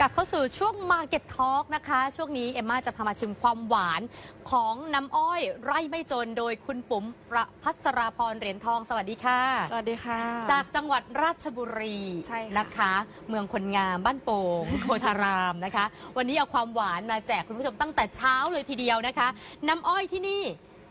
กลับเข้าสู่ช่วง Market Talk นะคะ ช่วงนี้เอมมาจะพามาชิมความหวานของน้ำอ้อยไร่ไม่จนโดยคุณปุ๋มประพัสราพรเหรียญทองสวัสดีค่ะ สวัสดีค่ะ จากจังหวัดราชบุรีใช่ค่ะนะคะ เมืองคนงามบ้านโป่ง โพธารามนะคะ วันนี้เอาความหวานมาแจกคุณผู้ชมตั้งแต่เช้าเลยทีเดียวนะคะ น้ำอ้อยที่นี่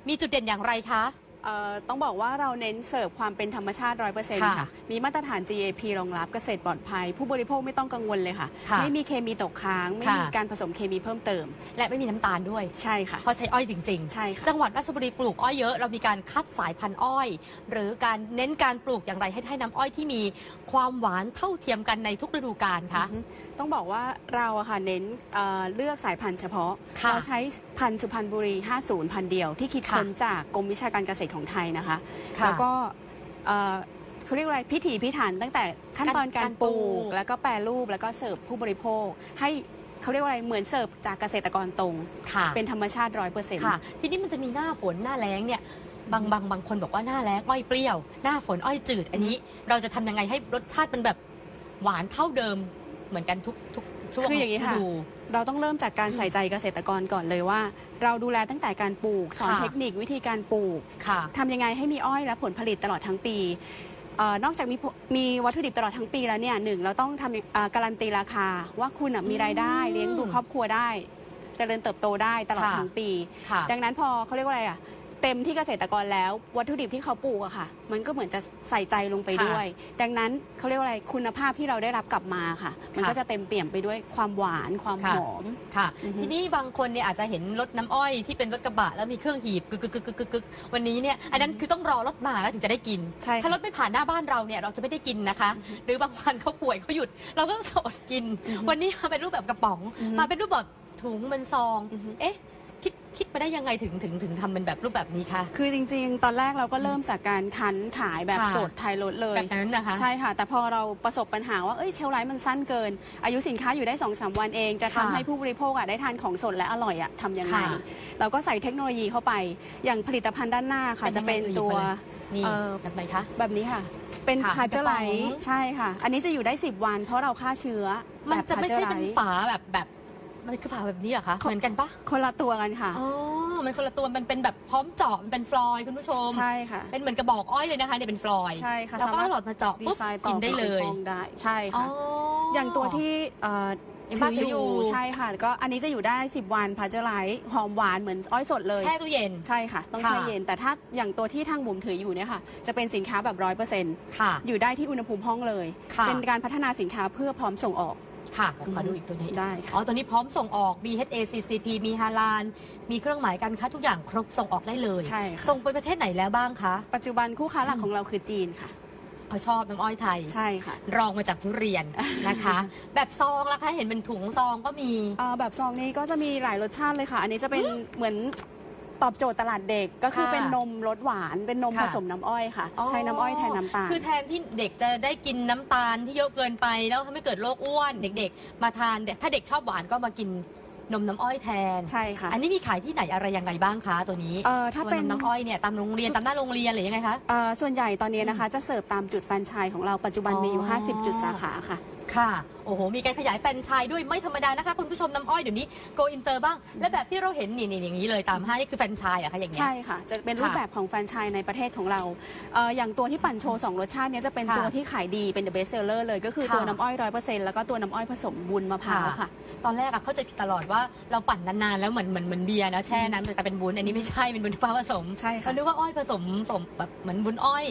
มีจุดเด่นอย่างไรคะ เอ่อต้องบอกว่าเราเน้นเสิร์ฟความเป็นธรรมชาติ 100%ค่ะ ค่ะมีมาตรฐาน GAP รองรับเกษตรปลอดภัย ผู้บริโภคไม่ต้องกังวลเลยค่ะ ค่ะไม่มีเคมีตกค้าง ไม่ค่ะ มีการผสมเคมีเพิ่มเติม และไม่มีน้ำตาลด้วย ใช่ค่ะ เพราะใช้อ้อยจริง ๆ ใช่ค่ะ จังหวัดราชบุรีปลูกอ้อยเยอะ เรามีการคัดสายพันธุ์อ้อย หรือการเน้นการปลูกอย่างไรให้ให้น้ำอ้อยที่มีความหวานเท่าเทียมกันในทุกฤดูกาลคะ อือฮึต้องบอกว่าเราอะค่ะเน้นเอ่อเลือกสายพันธุ์เฉพาะ ค่ะเราใช้พันธุ์สุพรรณบุรี 50 พันธุ์เดียว ที่คิดค่ะค้นจากกรมวิชาการเกษตรของไทยนะคะ ค่ะแล้วก็เอ่อเขาเรียกว่าอะไรพิถีพิถันตั้งแต่ขั้นตอนการการปลูปลูก ก แล้วก็แปรรูปแล้วก็เสิร์ฟผู้บริโภค ให้เขาเรียกว่าอะไรเหมือนเสิร์ฟจากเกษตรกรตรง ค่ะเป็นธรรมชาติร้อยเปอร์เซ็นต์ ค่ะ ทีนี้มันจะมีหน้าฝนหน้าแล้งเนี่ย บางบางบางคนบอกว่าหน้าแล้งอ้อยเปรี้ยว หน้าฝนอ้อยจืด อันนี้เราจะทำยังไงให้รสชาติมันแบบหวานเท่าเดิมเหมือนกันทุกทุกช่วงคืออย่างนี้ค่ะ ฤดู เราต้องเริ่มจากการใส่ใจเกษตรกรก่อนเลยว่า เราดูแลตั้งแต่การปลูก สอนค่ะ เทคนิควิธีการปลูก ค่ะ ทำยังไงให้มีอ้อยและผลผลิตตลอดทั้งปีเออนอกจากมีผมีวัตถุดิบตลอดทั้งปีแล้วเนี่ยหนึ่งเราต้องทำเอ่อการันตีราคา ว่าคุณน่ะมีรายได้อืมเลี้ยงดูครอบครัวได้เจริญเติบโตได้ตลอดค่ะ ทั้งปี ค่ะ ดังนั้นพอเขาเรียกว่าอะไรอะ เต็มที่เกษตรกรแล้ว วัตถุดิบที่เขาปลูกอะค่ะ มันก็เหมือนจะใส่ใจลงไปค่ะด้วย ดังนั้นเขาเรียกว่าอะไรคุณภาพที่เราได้รับกลับมาค่ะ มันค่ะก็จะเต็มเปี่ยมไปด้วยความหวานความค่ะหอมค่ะอือฮึทีนี้บางคนเนี่ยอาจจะเห็นรถน้ำอ้อยที่เป็นรถกระบะแล้วมีเครื่องหีบกึกกึกกึกกึกกึกกึกวันนี้เนี่ยอันนั้นคือต้องรอรถมาแล้วถึงจะได้กินใช่ถ้ารถค่ะไม่ผ่านหน้าบ้านเราเนี่ยเราจะไม่ได้กินนะคะ หรือบางวันเขาป่วยเขาหยุด เราก็จะอดกินอือฮึวันนี้มาเป็นรูปแบบกระป๋องอือฮึมาเป็นรูปแบบถุงเป็นซองอือฮึเอ๊ะ คิดคิดมาได้ยังไงถึงถึงถึงทำเป็นแบบรูปแบบนี้คะ คือจริงๆ ตอนแรกเราก็เริ่มจากการคั้นขายแบบค่ะ สดไทยรถเลย แบบนั้นนะคะ ใช่ค่ะ แต่พอเราประสบปัญหาว่า เอ้ยเชลฟ์ไลฟ์มันสั้นเกิน อายุสินค้าอยู่ได้2อสวันเอง จะทำค่ะให้ผู้บริโภคอะได้ทานของสดและอร่อยอะทำยังไง ค่ะ เราก็ใส่เทคโนโลยีเข้าไป อย่างผลิตภัณฑ์ด้านหน้าค่ะเป็นยัจะงไงเป็นหยิบตัวมาเลยนี่เอ่อ แบบไหนคะ แบบนี้ค่ะ เป็นค่ะพาเจอร์ไลกระป๋ท์อง ใช่ค่ะ อันนี้จะอยู่ได้ 10 วัน เพราะเราฆ่าเชื้อมันจะไม่ใช่แบบเป็น Pasteurize ฝาแบบแบบ มันคือฝาแบบนี้เหรอคะเขาเหมือนกันปะคนละตัวกันค่ะ อ๋อ มันคนละตัว มันเป็นแบบพร้อมเจาะ มันเป็นฟลอยด์คุณผู้ชม ใช่ค่ะ เป็นเหมือนกระบอกอ้อยเลยนะคะเนี่ยเป็นฟลอยด์ใช่ค่ะแล้วก็สามารถเอาหลอดมาเจาะดีปุ๊บไซน์ต่อกินได้เลยป็นฟองได้ใช่อ๋อค่ะอย่างตัวที่เอ่อเอ็มบ้าถืออยู่ ใช่ค่ะแล้วก็อันนี้จะอยู่ได้ 10 วันพาเจอร์ไลท์หอมหวานเหมือนอ้อยสดเลย แช่ตู้เย็น ใช่ค่ะ ต้องค่ะแช่เย็น แต่ถ้าอย่างตัวที่ทางบุ๋มถืออยู่เนี่ยค่ะ จะเป็นสินค้าแบบร้อยเปอร์เซ็นต์ค่ะ อยู่ได้ที่อุณหภูมิห้องเลย ค่ะ เป็นการพัฒนาสินค้าเพื่อพร้อมส่งออก ค่ะขอดูอีกตัวนี้ได้อ๋อค่ะตัวนี้พร้อมส่งออก BHA CCP มีฮาลาน มีเครื่องหมายการค้าทุกอย่างครบส่งออกได้เลย ใช่ค่ะ ส่งไปประเทศไหนแล้วบ้างคะปัจจุบันคู่ค้าหลักของเราคือจีนค่ะ เขาชอบน้ำอ้อยไทย ใช่ค่ะรองมาจากทุเรียนนะคะ แบบซองล่ะคะ เห็นเป็นถุงซองก็มี เอ่อแบบซองนี้ก็จะมีหลายรสชาติเลยค่ะ อันนี้จะเป็นเหมือน ตอบโจทย์ตลาดเด็กก็คือค่ะเป็นนมรสหวานเป็นนมค่ะผสมน้ำอ้อยค่ะ ใช้น้ำอ้อยแทนน้ำตาล คือแทนที่เด็กจะได้กินน้ำตาลที่เยอะเกินไปแล้วทำให้เกิดโรคอ้วนเด็กๆ มาทานเด็กถ้าเด็กชอบหวานก็มากินนมน้ำอ้อยแทน ใช่ค่ะ อันนี้มีขายที่ไหนอะไรยังไงบ้างคะตัวนี้เอ่อถ้าเป็น ตัวนมน้ำอ้อยเนี่ยตามโรงเรียนตามหน้าโรงเรียนหรือยังไงคะ เอ่อส่วนใหญ่ตอนนี้นะคะจะเสิร์ฟตามจุดแฟรนไชส์ของเราปัจจุบันมีอยู่ อ๋อ 50 จุดสาขาค่ะ ค่ะโอ้โห มีการขยายแฟรนไชส์ด้วยไม่ธรรมดานะคะ คุณผู้ชมน้ำอ้อยเดี๋ยวนี้โกอินเตอร์บ้าง และแบบที่เราเห็นนี่นี่อย่างนี้เลยตามห้างนี่คือแฟรนไชส์อะคะอย่างเงี้ย ใช่ค่ะ จะเป็นรูปค่ะแบบของแฟรนไชส์ในประเทศของเราเอ่ออย่างตัวที่ปั่นโชว์สองรสชาติเนี้ยจะเป็นค่ะตัวที่ขายดีเป็น the best seller เลย ก็คือค่ะ ตัวน้ำอ้อยร้อยเปอร์เซ็นต์แล้วก็ตัวน้ำอ้อยผสมวุ้นมะพร้าวค่ะ ตอนแรกอะเข้าใจผิดตลอดว่าเราปั่นนานๆแล้วเหมือนเหมือนเหมือนเบียร์นะแช่น้ำแต่กลายเป็นวุ้นอันนี้ไม่ใช่เป็นวุ้นมะพร้าวผสมใช่ค่ะ เรานึกว่าอ้อยผสมผสมแบบเหมือนวุ้นอ้อย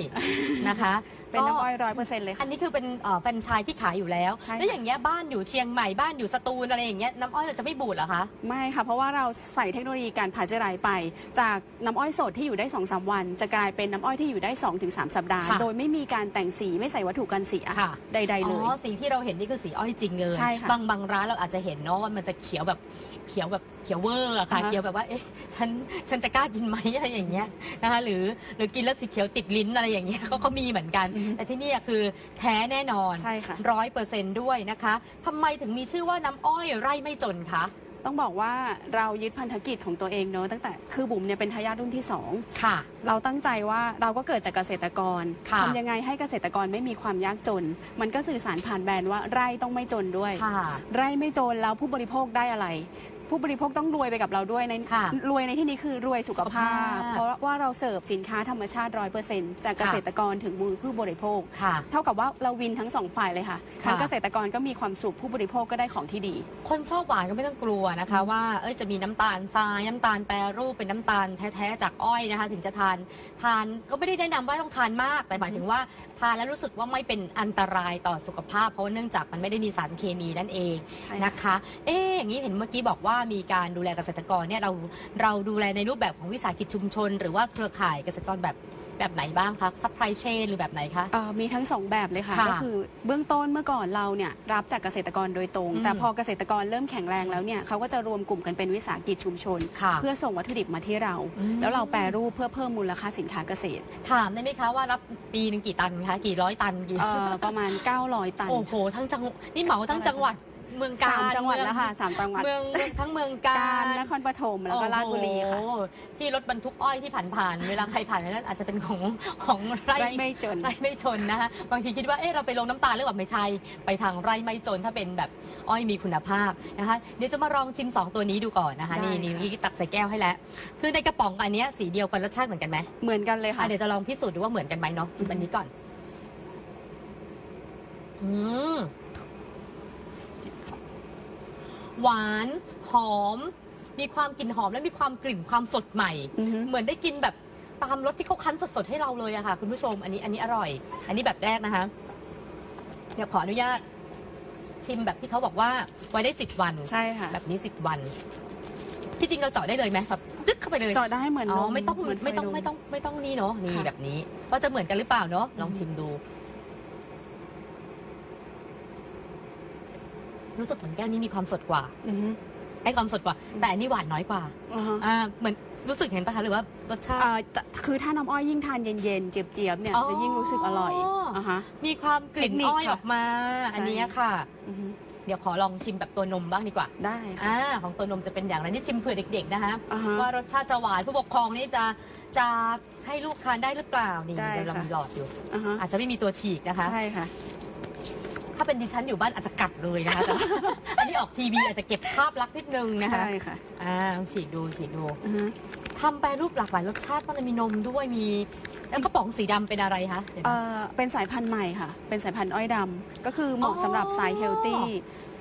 นะคะเป็นน้ำอ้ก็อยร้อยเปอร์เซ็นต์เลยอัค่ะนนี้คือเป็นเอ่อแฟรนไชส์ที่ขายอยู่แล้ว ใช่ค่ะ แล้วอย่างเงี้ยบ้านอยู่เชียงใหม่บ้านอยู่สตูลอะไรอย่างเงี้ยน้ำอ้อยเราจะไม่บูดเหรอคะ ไม่ค่ะ เพราะว่าเราใส่เทคโนโลยีการพาเจอร์ไรไป จากน้ำอ้อยสดที่อยู่ได้2อสวัน จะกลายเป็นน้ำอ้อยที่อยู่ได้ 2-3 สัปดาห์ ค่ะ โดยไม่มีการแต่งสีไม่ใส่วัตถุกันเสียค่ะ ใด ๆ เลย อ๋อสีที่เราเห็นนี่คือสีอ้อยจริงเลย ใช่ค่ะบางบางร้านเราอาจจะเห็นเนาะว่ามันจะเขียวแบบเขียวแบบเขียวเวอร์อะค่ะอ่าฮะ เขียวแบบว่าเอ๊ะฉันฉันจะกล้ากินไหมอะไรอย่างเงี้ยนะคะหรือหรือกินแล้วสีเขียวติดลิ้นอะไรอย่างเงี้ยก็เขามีเหมือนกันอือฮึแต่ที่เนี่ยคือแท้แน่นอนใช่ค่ะ ร้อยเปอร์เซ็นต์ด้วยนะคะทำไมถึงมีชื่อว่าน้ำอ้อยไร่ไม่จนคะต้องบอกว่าเรายึดพันธกิจของตัวเองเนอะตั้งแต่คือบุ๋มเนี่ยเป็นทายาทรุ่นที่สอง ค่ะ เราตั้งใจว่าเราก็เกิดจากเกษตรกรค่ะ ทำยังไงให้เกษตรกรไม่มีความยากจน มันก็สื่อสารผ่านแบรนด์ว่าไร่ต้องไม่จนด้วย ค่ะ ไร่ไม่จนแล้วผู้บริโภคได้อะไร ผู้บริโภคต้องรวยไปกับเราด้วยในค่ะรวยในที่นี้คือรวยสุขภาพ สุขภาพเพราะว่าเราเสิร์ฟสินค้าธรรมชาติร้อยเปอร์เซ็นต์จากเกษตรกรถึงมือผู้บริโภค ค่ะเท่ากับว่าเราวินทั้งสองฝ่ายเลยค่ะค่ะ ทั้งเกษตรกรก็มีความสุขผู้บริโภคก็ได้ของที่ดี คนชอบหวานก็ไม่ต้องกลัวนะคะ ว่าเอ้ยจะมีน้ำตาลทรายน้ำตาลแปรรูปเป็นน้ำตาลแท้ๆจากอ้อยนะคะ ถึงจะทานทานก็ไม่ได้แนะนำว่าต้องทานมากแต่หมายถึงว่าทานแล้วรู้สึกว่าไม่เป็นอันตรายต่อสุขภาพ เพราะว่าเนื่องจากมันไม่ได้มีสารเคมีนั่นเองใช่ นะคะ เอ๊ะอย่างนี้เห็นเมื่อกี้บอกว่ามีการดูแลเกษตรกรเนี่ยเราเราดูแลในรูปแบบของวิสาหกิจชุมชน หรือว่าเครือข่ายเกษตรกรแบบแบบไหนบ้างคะซัพพลายเชนหรือแบบไหนคะเอ่อมีทั้งสองแบบเลยค่ะค่ะ ก็คือเบื้องต้นเมื่อก่อนเราเนี่ยรับจากเกษตรกรโดยตรงอืมแต่พอเกษตรกรเริ่มแข็งแรงแล้วเนี่ยเขาก็จะรวมกลุ่มกันเป็นวิสาหกิจชุมชนค่ะเพื่อส่งวัตถุดิบมาที่เราอืมแล้วเราแปรรูปเพื่อเพิ่มมูลค่าสินค้าเกษตร ถามได้ไหมคะว่ารับปีหนึ่งกี่ตันคะกี่ร้อยตันกี่เอ่อประมาณ 900 ตัน โอ้โหทั้งจังนี่เหมาทั้งจังหวัด เมืองกาสามรจังหวัดแล้วค่ะสามจังหวัดเมืองเมืองทั้งเมืองกาการรนครปฐมแล้วก็ราชบุรีค่ะ โอ้โหที่รถบรรทุกอ้อยที่ผ่านๆเวลาใครผ่านไปนั้นอาจจะเป็นของของไร่ไร่ไม่จน ไร่ไม่จนนะคะบางทีคิดว่าเอ๊ะเราไปลงน้ำตาลหรือเปล่าไม่ใช่ไปทางไร่ไม่จนถ้าเป็นแบบอ้อยมีคุณภาพนะคะเดี๋ยวจะมาลองชิมสองตัวนี้ดูก่อนนะคะได้นี่ค่ะ นี่ตักใส่แก้วให้แล้วคือในกระป๋องอันเนี้ยสีเดียวกันรสชาติเหมือนกันไหมเหมือนกันเลยอะค่ะเดี๋ยวจะลองพิสูจน์ดูว่าเหมือนกันไหมเนาะชิมอันนี้ก่อน อืม หวานหอม มีความกลิ่นหอมและมีความกลิ่นความสดใหม่ อือฮึ เหมือนได้กินแบบตามรสที่เขาคั้นสดๆให้เราเลยอะค่ะ คุณผู้ชมอันนี้อันนี้อร่อย อันนี้แบบแรกนะคะเดี๋ยวขออนุญาต ชิมแบบที่เขาบอกว่าไว้ได้สิบวัน ใช่ค่ะแบบนี้สิบวัน ที่จริงเราเจาะได้เลยไหมแบบจึ๊กเข้าไปเลย เจาะได้เหมือนอ๋อนมไม่ต้องเหนไม่ต้องฟน ไม่ต้องไม่ต้องนี่เนาะนี่ค่ะ แบบนี้ว่าจะเหมือนกันหรือเปล่าเนาะลองอืมชิมดู รู้สึกเหมือนแก้วนี้มีความสดกว่าอือฮึไอ้ความสดกว่า แต่อันนี้หวานน้อยกว่าอ่าฮะอ่าเหมือนรู้สึกเห็นปะคะหรือว่ารสชาติ เอ่อแต่คือถ้าน้ำอ้อยยิ่งทานเย็นๆ เจี๊ยบๆ เนี่ย อ๋อ จะยิ่งรู้สึกอร่อยอ่าฮะ มีความกลิ่นเทคนิคอ้อยค่ะ ออกมาใช่อันนี้ค่ะ อือฮึเดี๋ยวขอลองชิมแบบตัวนมบ้างดีกว่าได้ค่ะอ่าของตัวนมจะเป็นอย่างไรนี่ชิมเผื่อเด็ก ๆ นะคะ อ่าฮะ ว่ารสชาติจะหวานผู้ปกครองนี่จะจะให้ลูกทานได้หรือเปล่านี่ได้เดี๋ยวเราค่ะ มีหลอดอยู่ อ่าฮะอาจจะไม่มีตัวฉีกนะคะ ใช่ค่ะ ถ้าเป็นดิฉันอยู่บ้านอาจจะกัดเลยนะคะแต่ว่า อันนี้ออกทีวีอาจจะเก็บภาพลักษณ์นิดนึงนะคะใช่ค่ะอ่าลองฉีกดูฉีกดูอือฮึทำแปรรูปหลากหลายรสชาติมากเลยมีนมด้วยมี แล้วกระป๋องสีดำเป็นอะไรคะเดี๋ยวเอ่นะอเป็นสายพันธุ์ใหม่ค่ะ เป็นสายพันธุ์อ้อยดำก็คือเหมาะอ๋อสำหรับสายเฮลตี้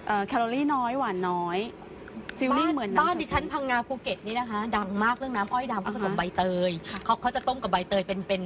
เอ่อแคลอรี่น้อยหวานน้อย ฟิลลิ่งบ้านเหมือนำบ้านสดดิฉันพังงาภูเก็ตนี่นะคะ ดังมากเรื่องน้ำอ้อยดำอ่าฮะผสมใบเตยเขาเขาจะต้มกับใบเตยเป็นเป็น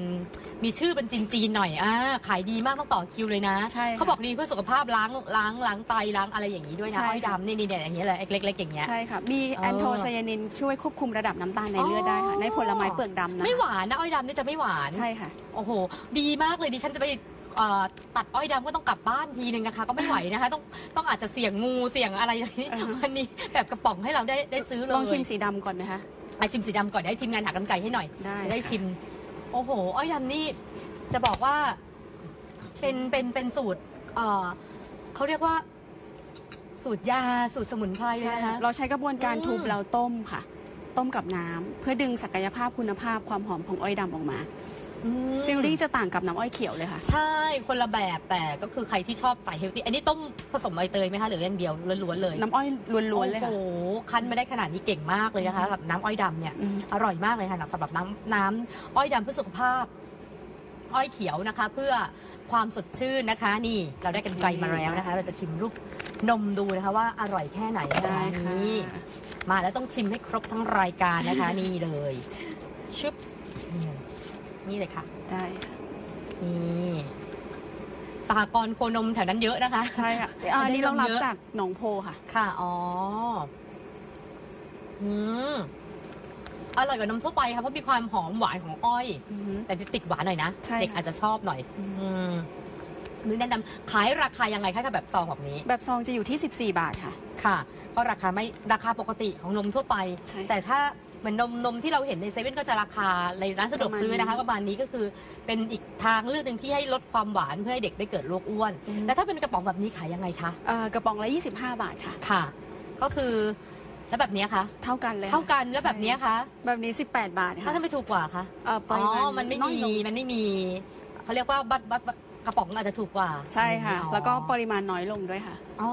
มีชื่อเป็นจีนๆหน่อยอ่าขายดีมากต้องต่อคิวเลยนะใช่ค่ะเขาบอกดีเพื่อสุขภาพล้างล้างล้างไตล้างอะไรอย่างนี้ด้วยนะใช่อ้อยค่ะดำนี่นี่เนี่ยอย่างเงี้ยเลยเล็กๆอย่างเงี้ยใช่ค่ะมีเออแอนโทไซยานินช่วยควบคุมระดับน้ำตาลในเลือดได้ค่ะในผลไม้เปลือกดำนะไม่หวานนะอ้อยดำนี่จะไม่หวานใช่ค่ะโอ้โห ดีมากเลยดิฉันจะไป เอ่อตัดอ้อยดำก็ต้องกลับบ้านทีนึงนะคะ ก็ไม่ไหวนะคะ ต้องต้องอาจจะเสี่ยงงูเสี่ยงอะไรอย่างนี้อ่าฮะวันนี้แบบกระป๋องให้เราได้ได้ซื้อเลยลองชิมสีดำก่อนไหมคะอะชิมสีดำก่อนเดี๋ยวให้ทีมงานหักกันไก่ให้หน่อยได้จะได้ค่ะ ชิม โอ้โห อ้อยดำนี่จะบอกว่าเป็นเป็นเป็นสูตรเอ่อเขาเรียกว่า สูตรยาสูตรสมุนไพรเลยใช่นะคะ เราใช้กระบวนการอืม ทุบแล้วต้มค่ะ ต้มกับน้ำเพื่อดึงศักยภาพคุณภาพความหอมของอ้อยดำออกมา อืมฟิลลิ่งจะต่างกับน้ำอ้อยเขียวเลยค่ะ ใช่คนละแบบแต่ก็คือใครที่ชอบสายเฮลตี้อันนี้ต้มผสมใบเตยไหมคะหรืออย่างเดียวล้วนๆเลยน้ำอ้อยล้วนๆเลยค่ะ โอ้โหคั้นไม่ได้ขนาดนี้เก่งมากเลยนะคะกับน้ำอ้อยดำเนี่ยอืม อร่อยมากเลยค่ะสำหรับน้ำน้ำอ้อยดำเพื่อสุขภาพ อ้อยเขียวนะคะ เพื่อความสดชื่นนะคะ นี่เราได้กันไกลมาแล้วนะคะ เราจะชิมรูปนมดูนะคะ ว่าอร่อยแค่ไหนนะคะได้ค่ะ นี่มาแล้วต้องชิมให้ครบทั้งรายการนะคะ นี่เลยชึบอืม นี่เลยค่ะ ได้ค่ะนี่สหกรณ์โคนมแถวนั้นเยอะนะคะ ใช่ค่ะอ่าอันนี้เรารับได้นมเยอะจากหนองโพค่ะ ค่ะ อ๋อ อืม อร่อยกว่านมทั่วไปค่ะเพราะมีความหอมหวานของอ้อย อือฮึแต่จะติดหวานหน่อยนะ ใช่ค่ะ เด็กอาจจะชอบหน่อย อืมอืมนี่แนะนำขายราคายังไงคะถ้าแบบซองแบบนี้ แบบซองจะอยู่ที่ 14 บาทค่ะ ค่ะ เพราะราคาไม่ราคาปกติของนมทั่วไป ใช่ แต่ถ้า เหมือนนมนมที่เราเห็นในเซเว่นก็จะราคาในร้านสะดวกซื้อนะคะประมาณนี้ก็คือเป็นอีกทางเลือกหนึ่งที่ให้ลดความหวานเพื่อให้เด็กได้เกิดโรคอ้วนอืมแต่ถ้าเป็นกระป๋องแบบนี้ขายยังไงคะเอ่อกระป๋องละ 25 บาทค่ะค่ะ ก็คือแล้วแบบเนี้ยคะเท่ากันเลยค่ะเท่ากันแล้วแบบเนี้ยคะแบบนี้ 18 บาทถ้าค่ะทำไมถูกกว่าคะเอ่อปอ๋ริาณอมันไม่น้อยมีลงมันไม่มีเขาเรียกว่าบัตรบัตรกระป๋องอาจจะถูกกว่า ใช่ค่ะอ๋อแล้วก็ปริมาณน้อยลงด้วยค่ะ อ๋อ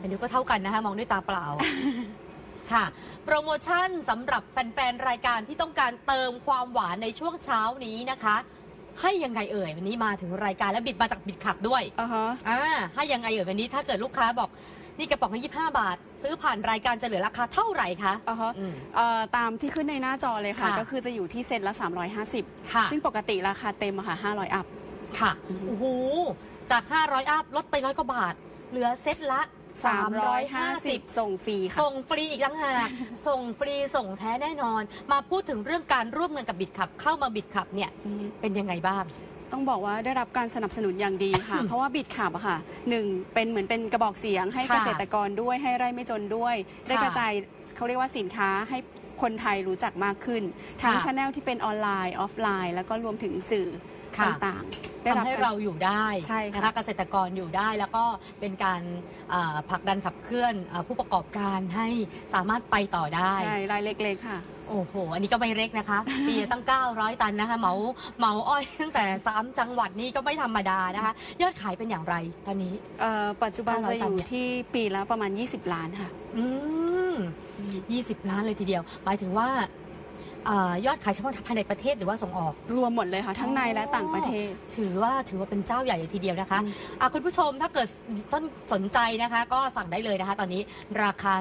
อันนี้ก็เท่ากันนะคะ มองด้วยตาเปล่า ค่ะ โปรโมชั่นสำหรับแฟนๆ รายการที่ต้องการเติมความหวานในช่วงเช้านี้นะคะ ให้ยังไงเอ่ยวันนี้มาถึงรายการแล้วบิดมาจากบิดขับด้วยอ่าฮะอ่าให้ยังไงเอ่ยวันนี้ถ้าเกิดลูกค้าบอกนี่กระป๋องละ25 บาท ซื้อผ่านรายการจะเหลือราคาเท่าไหร่คะอ่าฮะอืม เอ่อตามที่ขึ้นในหน้าจอเลยค่ะ ค่ะก็คือจะอยู่ที่เซตละ 350 ค่ะ ซึ่งปกติราคาเต็มอะค่ะ 500 อัพ ค่ะ อือฮึโอ้โห จาก 500 อัพลดไปร้อยกว่าบาท เหลือเซตละ 350 350 ส่งฟรีค่ะ ส่งฟรีอีกต่างหากส่งฟรีส่งแท้แน่นอน มาพูดถึงเรื่องการร่วมงานกับบิดขับ เข้ามาบิดขับเนี่ยอืมเป็นยังไงบ้าง ต้องบอกว่าได้รับการสนับสนุนอย่างดีค่ะ เพราะว่าบิดขับอะค่ะหนึ่งเป็นเหมือนเป็นกระบอกเสียง ให้ค่ะเกษตรกรด้วยให้ไร่ไม่จนด้วย ได้ค่ะกระจายเขาเรียกว่าสินค้าให้คนไทยรู้จักมากขึ้นทั้งค่ะชแนลที่เป็นออนไลน์ออฟไลน์ แล้วก็รวมถึงสื่อ ค่ะต่างๆได้ทำรับให้ก เราอยู่ได้ใช่ค่ะนะคะเกษตรกรอยู่ได้แล้วก็เป็นการเอ่อผลักดันขับเคลื่อนเอ่อผู้ประกอบการให้สามารถไปต่อได้ ใช่รายเล็กๆค่ะ โอ้โห อันนี้ก็ไม่เล็กนะคะ ปีละตั้ง 900 ตันนะคะ เหมาเหมาอ้อยตั้งแต่ 3 จังหวัดนี้ก็ไม่ธรรมดานะคะ ยอดขายเป็นอย่างไรตอนนี้ เอ่อปัจจุบัน500จะอยู่ตันเนี่ยที่ปีละประมาณ 20 ล้านค่ะ อืม 20 ล้านเลยทีเดียว หมายถึงว่าเออยอดขายเฉพาะภายในประเทศหรือว่าส่งออก รวมหมดเลยค่ะ ทั้งในและต่างประเทศ ถือว่าถือว่าเป็นเจ้าใหญ่เลยทีเดียวนะคะอืมอะคุณผู้ชมถ้าเกิดต้นสนใจนะคะ ก็สั่งได้เลยนะคะ ตอนนี้ราคา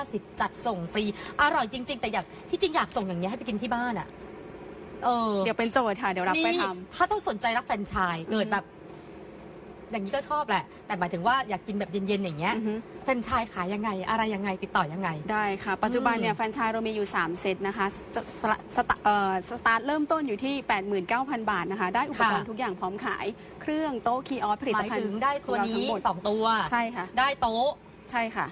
350 จัดส่งฟรี อร่อยจริง ๆ แต่อยากที่จริงอยากส่งอย่างเงี้ยให้ไปกินที่บ้านอะ่ะเออเดี๋ยวเป็นโจทย์ค่ะ เดี๋ยวรับไปนี่ทถ้าต้องสนใจรับแฟรนไชส์อืมเกิดแบบ อย่างนี้ก็ชอบแหละ แต่หมายถึงว่าอยากกินแบบเย็นๆอย่างเงี้ำยอือฮึ แฟรนไชส์ขายยังไง อะไรยังไงติดต่อยังไง ได้ค่ะ ปัจจุบันเนี่อืยมแฟรนไชส์เรามีอยู่ 3 เซตนะคะสสสตาเอ่อสตาร์ทเริ่มต้นอยู่ที่ 89,000 บาทนะคะ ได้อุปกรณ์ค่ะ ทุกอย่างพร้อมขาย เครื่องโต๊ะคีย์ออสผลิหตมายภัณถึงฑ์ได้ตัวของเรานี้ทั้งหมดสองตัว ใช่ค่ะ ได้โต๊ะ ใช่ค่ะ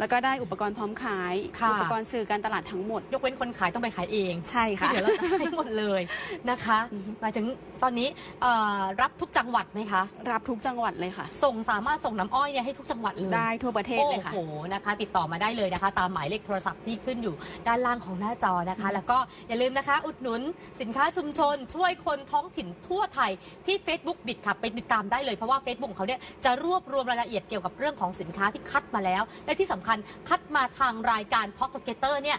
แล้วก็ได้อุปกรณ์พร้อมขาย ค่ะ อุปกรณ์สื่อการตลาดทั้งหมด ยกเว้นคนขายต้องไปขายเองใช่ที่ค่ะ เหลือเราจะให้หมดเลยนะคะอือฮึ หมายถึงตอนนี้เอ่อรับทุกจังหวัดไหมคะ รับทุกจังหวัดเลยค่ะ ส่งสามารถส่งน้ำอ้อยเนี่ยให้ทุกจังหวัดเลย ได้ทั่วประเทศเลยค่ะ โอ้โห นะคะ ติดต่อมาได้เลยนะคะ ตามหมายเลขโทรศัพท์ที่ขึ้นอยู่ด้านล่างของหน้าจอนะคะ แล้วก็อย่าลืมนะคะ อุดหนุนสินค้าชุมชน ช่วยคนท้องถิ่นทั่วไทยที่ Facebook บิดขับไปติดตามได้เลย เพราะว่า Facebook ของเขาเนี่ยจะรวบรวมรายละเอียดเกี่ยวกับเรื่องของสินค้าที่คัดมาแล้ว และที่สำคัญคัดมาทางรายการ Talk Together เนี่ย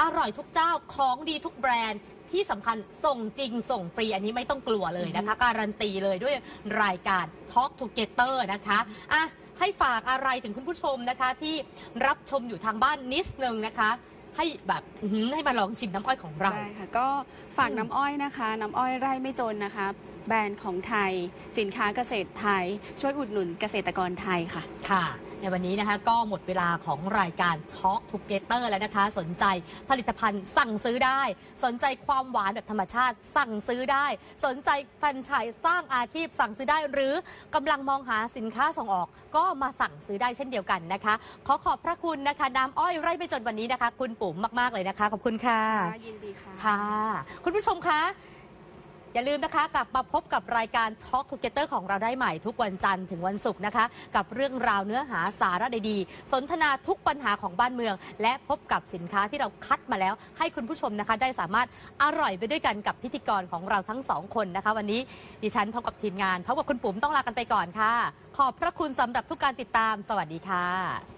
อร่อยทุกเจ้าของดีทุกแบรนด์ที่สำคัญส่งจริงส่งฟรีอันนี้ไม่ต้องกลัวเลยนะคะ การันตีเลยด้วยรายการ Talk Together นะคะอะให้ฝากอะไรถึงคุณผู้ชมนะคะ ที่รับชมอยู่ทางบ้านนิดนึงนะคะ ให้แบบอื้อหือให้มาลองชิมน้ำอ้อยของเรา ได้ค่ะก็ฝากอืมน้ำอ้อยนะคะ น้ำอ้อยไร่ไม่จนนะคะ แบรนด์ของไทย สินค้าเกษตรไทย ช่วยอุดหนุนเกษตรกรไทยค่ะ ค่ะ ในวันนี้นะคะก็หมดเวลาของรายการ Talk Together แล้วนะคะ สนใจผลิตภัณฑ์สั่งซื้อได้ สนใจความหวานแบบธรรมชาติสั่งซื้อได้ สนใจแฟรนไชส์สร้างอาชีพสั่งซื้อได้ หรือกำลังมองหาสินค้าส่งออก ก็มาสั่งซื้อได้เช่นเดียวกันนะคะ ขอขอบพระคุณนะคะน้ำอ้อยไร่ไม่จนวันนี้นะคะ คุณปุ๋มมากๆเลยนะคะ ขอบคุณค่ะยินดีค่ะค่ะ คุณผู้ชมคะ อย่าลืมนะคะ กลับมาพบกับรายการ Talk Together ของเราได้ใหม่ทุกวันจันทร์ถึงวันศุกร์นะคะ กับเรื่องราวเนื้อหาสาระดีๆ สนทนาทุกปัญหาของบ้านเมือง และพบกับสินค้าที่เราคัดมาแล้ว ให้คุณผู้ชมนะคะ ได้สามารถอร่อยไปด้วยกันกับพิธีกรของเราทั้งสองคนนะคะ วันนี้ดิฉันพบกับทีมงานพบกับคุณปุ๋มต้องลากันไปก่อนค่ะ ขอบพระคุณสำหรับทุกการติดตาม สวัสดีค่ะ